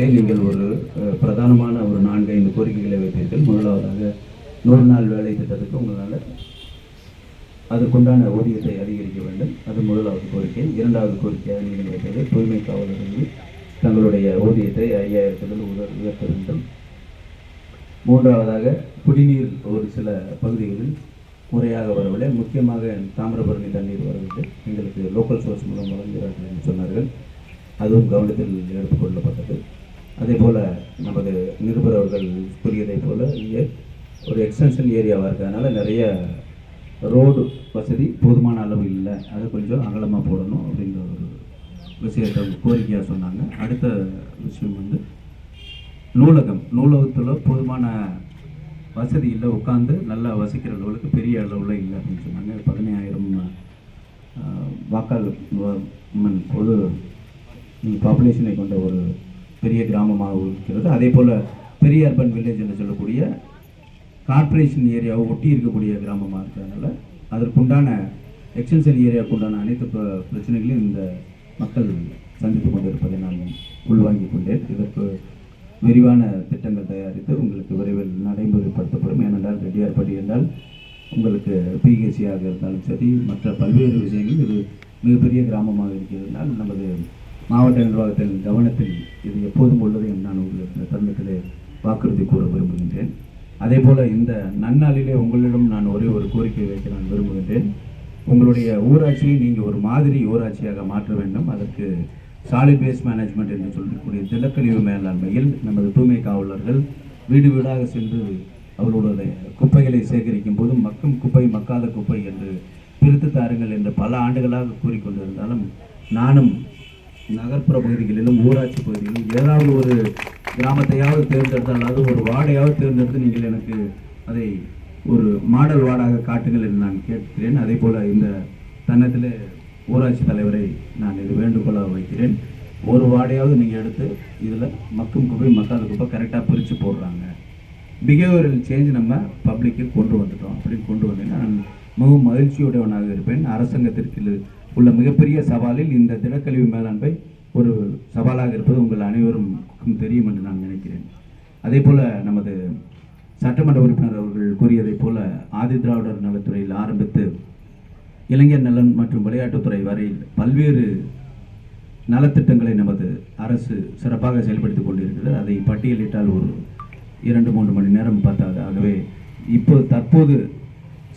நீங்கள் ஒரு பிரதானமான ஒரு நான்கு ஐந்து கோரிக்கைகளை வைத்தீர்கள். முதலாவதாக நூறு நாள் வேலை திட்டத்துக்கு உங்களால் அதற்குண்டான ஊதியத்தை அதிகரிக்க வேண்டும். அது முதலாவது கோரிக்கை. இரண்டாவது கோரிக்கையாக நீங்கள் வைத்தது தூய்மை காவலர்கள் தங்களுடைய ஊதியத்தை ஐயாயிரத்தில் உயர் உயர்த்த வேண்டும். மூன்றாவதாக குடிநீர் ஒரு சில பகுதிகளில் முறையாக வரவில்லை. முக்கியமாக தாமிரபரணி தண்ணீர் வரவில்லை. எங்களுக்கு லோக்கல் சோர்ஸ் மூலம் வழங்குகிறார்கள் என்று சொன்னார்கள். அதுவும் கவனத்தில் எடுத்துக்கொள்ளப்பட்டது அதே போல் நமது நிருபர் அவர்கள் கூறியதைப் போல் இங்கே ஒரு எக்ஸ்டென்ஷன் ஏரியாவாக இருக்கிறதுனால நிறைய ரோடு வசதி போதுமான அளவு இல்லை. அதை கொஞ்சம் அகலமாக போடணும் அப்படின்ற ஒரு விஷயத்தை கோரிக்கையாக சொன்னாங்க. அடுத்த விஷயம் வந்து நூலகம். நூலகத்தில் போதுமான வசதி இல்லை. உட்காந்து நல்லா வசிக்கிற அளவுக்கு பெரிய அளவில் இல்லை அப்படின்னு சொன்னாங்க. பதினாயிரம் வாக்காளர் பொது பாப்புலேஷனை கொண்ட ஒரு பெரிய கிராமமாக இருக்கிறது. அதே போல் பெரிய அர்பன் வில்லேஜ் என்று சொல்லக்கூடிய கார்ப்பரேஷன் ஏரியாவை ஒட்டி இருக்கக்கூடிய கிராமமாக இருக்கிறதுனால அதற்குண்டான எக்ஸ்டென்ஷன் ஏரியாவுக்கு உண்டான அனைத்து பிரச்சனைகளையும் இந்த மக்கள் சந்தித்து கொண்டிருப்பதை நான் உள்வாங்கிக் கொண்டேன். இதற்கு விரிவான திட்டங்கள் தயாரித்து உங்களுக்கு விரைவில் நடைமுறைப்படுத்தப்படும். ஏனென்றால் ரெட்டியார்பட்டி என்றால் உங்களுக்கு பிஹெசியாக இருந்தாலும் சரி மற்ற பல்வேறு விஷயங்கள் இது மிகப்பெரிய கிராமமாக இருக்கிறதுனால் நமது மாவட்ட நிர்வாகத்தின் கவனத்தில் இது எப்போதும் உள்ளது என்று நான் உங்களுக்கு இந்த தருணத்திலே வாக்குறுதி கூற விரும்புகின்றேன். அதே போல் இந்த நன்னாளிலே உங்களிடம் நான் ஒரே ஒரு கோரிக்கை வைக்க நான் விரும்புகின்றேன். உங்களுடைய ஊராட்சியை நீங்கள் ஒரு மாதிரி ஊராட்சியாக மாற்ற வேண்டும். அதற்கு சாலிட் வேஸ்ட் மேனேஜ்மெண்ட் என்று சொல்லக்கூடிய திடக்கழிவு மேலாண்மையில் நமது தூய்மை காவலர்கள் வீடு வீடாக சென்று அவர்களுடைய குப்பைகளை சேகரிக்கும் போது மக்கும் குப்பை மக்காத குப்பை என்று பிரித்து தாருங்கள் என்று பல ஆண்டுகளாக கூறிக்கொண்டிருந்தாலும் நானும் நகர்ப்புற பகுதிகளிலும் ஊராட்சி பகுதிகளிலும் ஏதாவது ஒரு கிராமத்தையாவது தேர்ந்தெடுத்தால் அல்லது ஒரு வார்டையாவது தேர்ந்தெடுத்து நீங்கள் எனக்கு அதை ஒரு மாடல் வார்டாக காட்டுங்கள் என்று நான் கேட்கிறேன். அதே போல் இந்த தன்னத்தில் ஊராட்சி தலைவரை நான் இது வேண்டுகோளாக வைக்கிறேன். ஒரு வார்டையாவது நீங்கள் எடுத்து இதில் மக்கும் குப்பை மக்காத குப்பை கரெக்டாக பிரித்து போடுறாங்க. பிஹேவியரல் சேஞ்ச் நம்ம பப்ளிக்கு கொண்டு வந்துட்டோம். அப்படின்னு கொண்டு வந்தீங்கன்னா நான் மிகவும் மகிழ்ச்சியுடையவனாக இருப்பேன். அரசாங்கத்திற்கு உள்ள மிகப்பெரிய சவாலில் இந்த திடக்கழிவு மேலாண்மை ஒரு சவாலாக இருப்பது உங்கள் அனைவருக்கும் தெரியும் என்று நான் நினைக்கிறேன். அதே போல் நமது சட்டமன்ற உறுப்பினர் அவர்கள் கூறியதைப் போல ஆதி திராவிடர் நலத்துறையில் ஆரம்பித்து இளைஞர் நலன் மற்றும் விளையாட்டுத்துறை வரையில் பல்வேறு நலத்திட்டங்களை நமது அரசு சிறப்பாக செயல்படுத்திக் கொண்டிருக்கிறது. அதை பட்டியலிட்டால் ஒரு இரண்டு மூன்று மணி நேரம் பார்த்தாது ஆகவே இப்போ தற்போது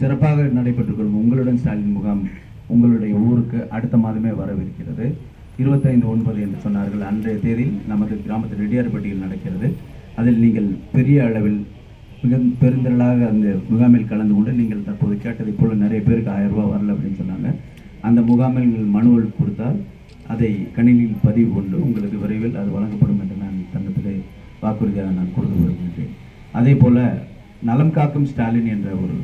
சிறப்பாக நடைபெற்றுக்கொள்ளும் உங்களுடன் ஸ்டாலின் முகாம் உங்களுடைய ஊருக்கு அடுத்த மாதமே வரவிருக்கிறது. இருபத்தைந்து ஒன்பது என்று சொன்னார்கள். அன்றைய தேதியில் நமது கிராமத்தில் ரெடியார்பட்டியில் நடக்கிறது. அதில் நீங்கள் பெரிய அளவில் மிக பெருந்திரளாக அந்த முகாமில் கலந்து கொண்டு நீங்கள் தற்போது கேட்டதை போல நிறைய பேருக்கு ஆயிரம் வரல அப்படின்னு சொன்னாங்க. அந்த முகாமில் நீங்கள் மனுவல் கொடுத்தால் அதை கணினியில் பதிவு கொண்டு உங்களுக்கு விரைவில் அது வழங்கப்படும் என்று நான் தங்கத்திலே வாக்குறுதியாக நான் கொடுத்து வருகின்றேன். அதே போல நலம் காக்கும் ஸ்டாலின் என்ற ஒரு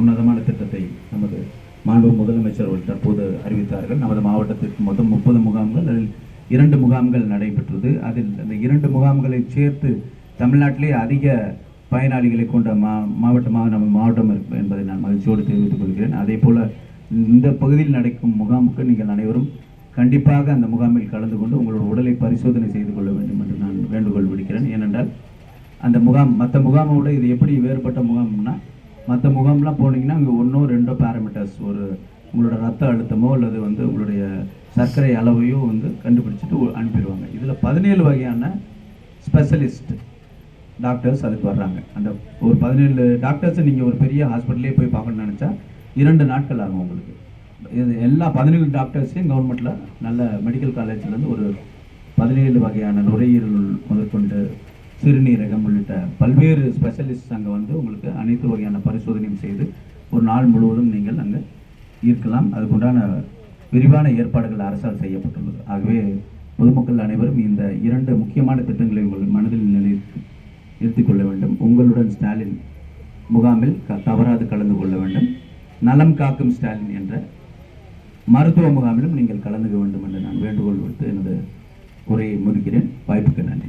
உன்னதமான திட்டத்தை நமது மாண்பு முதலமைச்சர் அவர்கள் தற்போது அறிவித்தார்கள். நமது மாவட்டத்திற்கு மொத்தம் முப்பது முகாம்கள் அதில் இரண்டு முகாம்கள் நடைபெற்றது. அதில் அந்த இரண்டு முகாம்களை சேர்த்து தமிழ்நாட்டிலே அதிக பயனாளிகளை கொண்ட மா மாவட்டமாக நம்ம மாவட்டம் இருக்கும் என்பதை நான் மகிழ்ச்சியோடு தெரிவித்துக் கொள்கிறேன். அதே போல் இந்த பகுதியில் நடக்கும் முகாமுக்கு நீங்கள் அனைவரும் கண்டிப்பாக அந்த முகாமில் கலந்து கொண்டு உங்களோட உடலை பரிசோதனை செய்து கொள்ள வேண்டும் என்று நான் வேண்டுகோள் விடுக்கிறேன். ஏனென்றால் அந்த முகாம் மற்ற முகாமை விட இது எப்படி வேறுபட்ட முகாம்னா மற்ற முகாம்லாம் போனீங்கன்னா அங்கே ஒன்றோ ரெண்டோ பேராமீட்டர்ஸ் ஒரு உங்களோட ரத்த அழுத்தமோ அல்லது வந்து உங்களுடைய சர்க்கரை அளவையோ வந்து கண்டுபிடிச்சிட்டு அனுப்பிடுவாங்க. இதில் பதினேழு வகையான ஸ்பெஷலிஸ்ட் டாக்டர்ஸ் அதுக்கு வர்றாங்க. அந்த ஒரு பதினேழு டாக்டர்ஸை நீங்கள் ஒரு பெரிய ஹாஸ்பிட்டலே போய் பார்க்கணும்னு நினச்சா இரண்டு நாட்கள் ஆகும் உங்களுக்கு. இது எல்லா பதினேழு டாக்டர்ஸையும் கவர்மெண்ட்டில் நல்ல மெடிக்கல் காலேஜ்லேருந்து ஒரு பதினேழு வகையான நுரையீரல் முதற்கொண்டு சிறுநீரகம் உள்ளிட்ட பல்வேறு ஸ்பெஷலிஸ்ட் அங்கே வந்து உங்களுக்கு அனைத்து வகையான பரிசோதனையும் செய்து ஒரு நாள் முழுவதும் நீங்கள் அங்கே இருக்கலாம். அதுக்குண்டான விரிவான ஏற்பாடுகள் அரசால் செய்யப்பட்டுள்ளது. ஆகவே பொதுமக்கள் அனைவரும் இந்த இரண்டு முக்கியமான திட்டங்களை உங்கள் மனதில் நிலைத்து நிறுத்திக் கொள்ள வேண்டும். உங்களுடன் ஸ்டாலின் முகாமில் க- தவறாது கலந்து கொள்ள வேண்டும். நலம் காக்கும் ஸ்டாலின் என்ற மருத்துவ முகாமிலும் நீங்கள் கலந்துக்க வேண்டும் என்று நான் வேண்டுகோள் விடுத்து எனது உரையை முடிக்கிறேன். வாய்ப்புக்கு நன்றி.